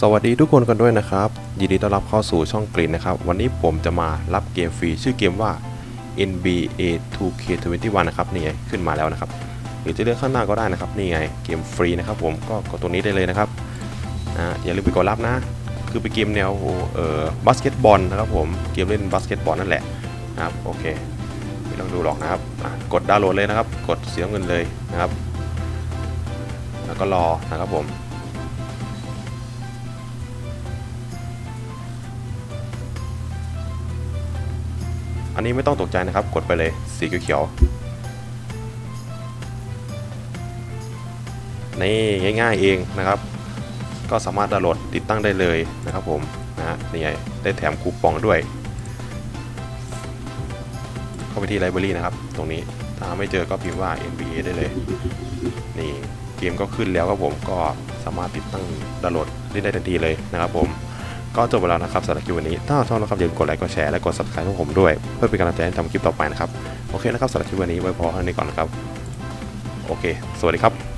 สวัสดีทุกคนกันด้วยนะครับ ยินดีต้อนรับเข้าสู่ช่องกรีนนะครับ วันนี้ผมจะมารับเกมฟรีชื่อเกมว่า NBA 2K21 นะครับนี่ไงขึ้นมาแล้วนะครับ หรือจะเลือกข้างหน้าก็ได้นะครับนี่ไงเกมฟรีนะครับผมก็กดตรงนี้ได้เลยนะครับอ่าอย่าลืมไปกดรับนะ คือเป็นเกมแนวเอ่อบาสเกตบอลนะครับผมเกมเล่นบาสเกตบอลนั่นแหละนะครับโอเคไม่ต้องดูหรอกนะครับกดดาวน์โหลดเลยนะครับ กดเสียเงินเลยนะครับ แล้วก็รอนะครับผม อันนี้ไม่ต้องตกใจนะครับ กดไปเลยสีเขียวๆนี่ง่ายๆเองนะครับ ก็สามารถดาวน์โหลดติดตั้งได้เลยนะครับผมนะฮะนี่ไงได้แถมคูปองด้วย เข้าไปที่ไลบรารีนะครับ ตรงนี้ถ้าไม่เจอก็พิมพ์ว่า NBA ได้เลยนี่เกมก็ขึ้นแล้วครับผมก็สามารถติดตั้งดาวน์โหลดได้ได้ทันทีเลยนะครับผม ก็จบไปแล้วนะครับสำหรับคลิปวันนี้ ถ้าชอบนะครับอย่าลืมกดไลค์ กดแชร์ และกด subscribe ให้ผมด้วย เพื่อเป็นกำลังใจให้ทำคลิปต่อไปนะครับ โอเคนะครับสำหรับคลิปวันนี้ไว้พอเท่านี้ก่อนนะครับ โอเค สวัสดีครับ